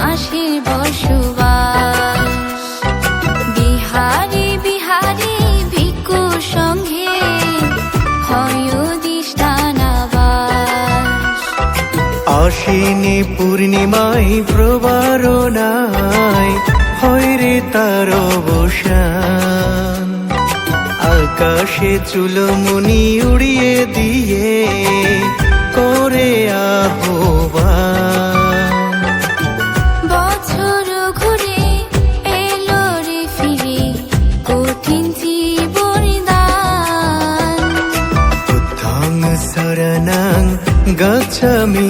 পাশে বসবাস। বিহারি বিহারি ভিক্ষু পূর্ণিমায় হয় তার অবসান। আকাশে চুলমনি উড়িয়ে দিয়ে गच्छामि